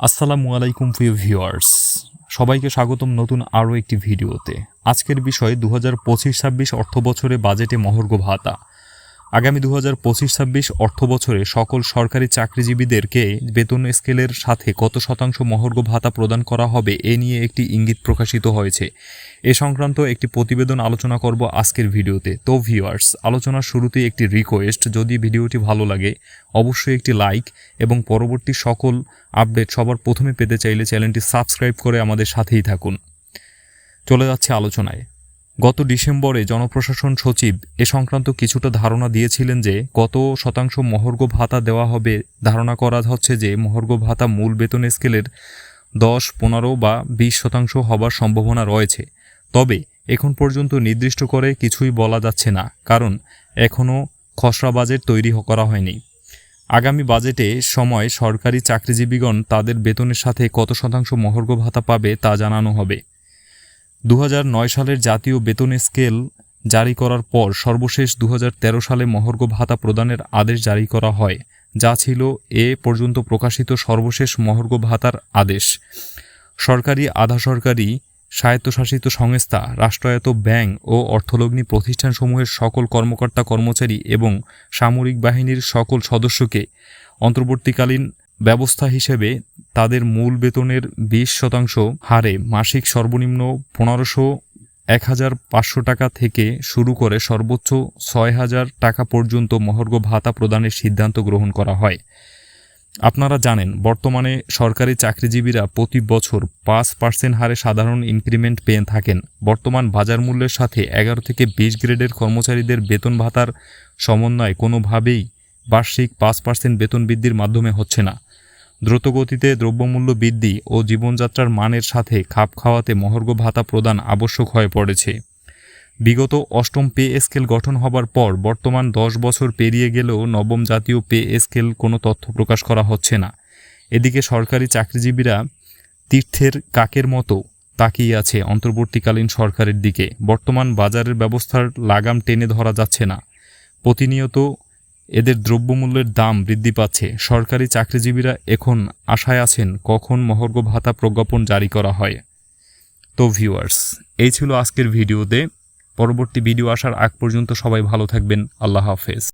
আসসালামু আলাইকুম প্রিয় ভিউয়ার্স। সবাইকে স্বাগতম নতুন আরও একটি ভিডিওতে। আজকের বিষয় দু হাজার পঁচিশ ছাব্বিশ অর্থ বছরে বাজেটে মহর্ঘ ভাতা। আগামী দু হাজার পঁচিশ ছাব্বিশ অর্থ বছরে সকল সরকারি চাকরিজীবীদেরকে বেতন স্কেলের সাথে কত শতাংশ মহর্ঘ ভাতা প্রদান করা হবে এ নিয়ে একটি ইঙ্গিত প্রকাশিত হয়েছে। এ সংক্রান্ত একটি প্রতিবেদন আলোচনা করব আজকের ভিডিওতে। তো ভিউয়ার্স, আলোচনার শুরুতেই একটি রিকোয়েস্ট যদি ভিডিওটি ভালো লাগে, অবশ্যই একটি লাইক এবং পরবর্তী সকল আপডেট সবার প্রথমে পেতে চাইলে চ্যানেলটি সাবস্ক্রাইব করে আমাদের সাথেই থাকুন। চলে যাচ্ছে আলোচনায়। গত ডিসেম্বরে জনপ্রশাসন সচিব এ সংক্রান্ত কিছুটা ধারণা দিয়েছিলেন যে কত শতাংশ মহর্ঘ ভাতা দেওয়া হবে। ধারণা করা হচ্ছে যে মহর্ঘ ভাতা মূল বেতন স্কেলের দশ, পনেরো বা বিশ শতাংশ হবার সম্ভাবনা রয়েছে। তবে এখন পর্যন্ত নির্দিষ্ট করে কিছুই বলা যাচ্ছে না, কারণ এখনও খসড়া বাজেট তৈরি করা হয়নি। আগামী বাজেটে সময় সরকারি চাকরিজীবীগণ তাদের বেতনের সাথে কত শতাংশ মহর্ঘ ভাতা পাবে তা জানানো হবে। দু হাজার নয় সালের জাতীয় বেতন স্কেল জারি করার পর সর্বশেষ দু হাজার তেরো সালে মহর্ঘ ভাতা প্রদানের আদেশ জারি করা হয়, যা ছিল এ পর্যন্ত প্রকাশিত সর্বশেষ মহর্ঘ ভাতার আদেশ। সরকারি আধা সরকারি স্বায়ত্তশাসিত সংস্থা, রাষ্ট্রায়ত্ত ব্যাংক ও অর্থলগ্নি প্রতিষ্ঠানসমূহের সকল কর্মকর্তা কর্মচারী এবং সামরিক বাহিনীর সকল সদস্যকে অন্তর্বর্তীকালীন ব্যবস্থা হিসেবে তাদের মূল বেতনের বিশ শতাংশ হারে মাসিক সর্বনিম্ন পনেরোশো এক হাজার পাঁচশো টাকা থেকে শুরু করে সর্বোচ্চ ছয় হাজার টাকা পর্যন্ত মহর্ঘ ভাতা প্রদানের সিদ্ধান্ত গ্রহণ করা হয়। আপনারা জানেন, বর্তমানে সরকারি চাকরিজীবীরা প্রতি বছর পাঁচ পার্সেন্ট হারে সাধারণ ইনক্রিমেন্ট পেয়ে থাকেন। বর্তমান বাজার মূল্যের সাথে এগারো থেকে বিশ গ্রেডের কর্মচারীদের বেতন ভাতার সমন্বয় কোনোভাবেই বার্ষিক পাঁচ পার্সেন্ট বেতন বৃদ্ধির মাধ্যমে হচ্ছে না। দ্রুতগতিতে দ্রব্যমূল্য বৃদ্ধি ও জীবনযাত্রার মানের সাথে খাপ খাওয়াতে মহর্ঘ ভাতা প্রদান আবশ্যক হয়ে পড়েছে। বিগত অষ্টম পে স্কেল গঠন হবার পর বর্তমান দশ বছর পেরিয়ে গেলেও নবম জাতীয় পে স্কেল কোনো তথ্য প্রকাশ করা হচ্ছে না। এদিকে সরকারি চাকরিজীবীরা তীর্থের কাকের মতো তাকিয়ে আছে অন্তর্বর্তীকালীন সরকারের দিকে। বর্তমান বাজারের ব্যবস্থার লাগাম টেনে ধরা যাচ্ছে না। প্রতিনিয়ত এদের দ্রব্যমূল্যের দাম বৃদ্ধি পাচ্ছে। সরকারি চাকরিজীবীরা এখন আশায় আছেন কখন মহর্ঘ ভাতা প্রজ্ঞাপন জারি করা হয়। তো ভিউয়ার্স এই ছিল আজকের ভিডিওতে। পরবর্তী ভিডিও আসার আগ পর্যন্ত সবাই ভালো থাকবেন। আল্লাহ হাফেজ।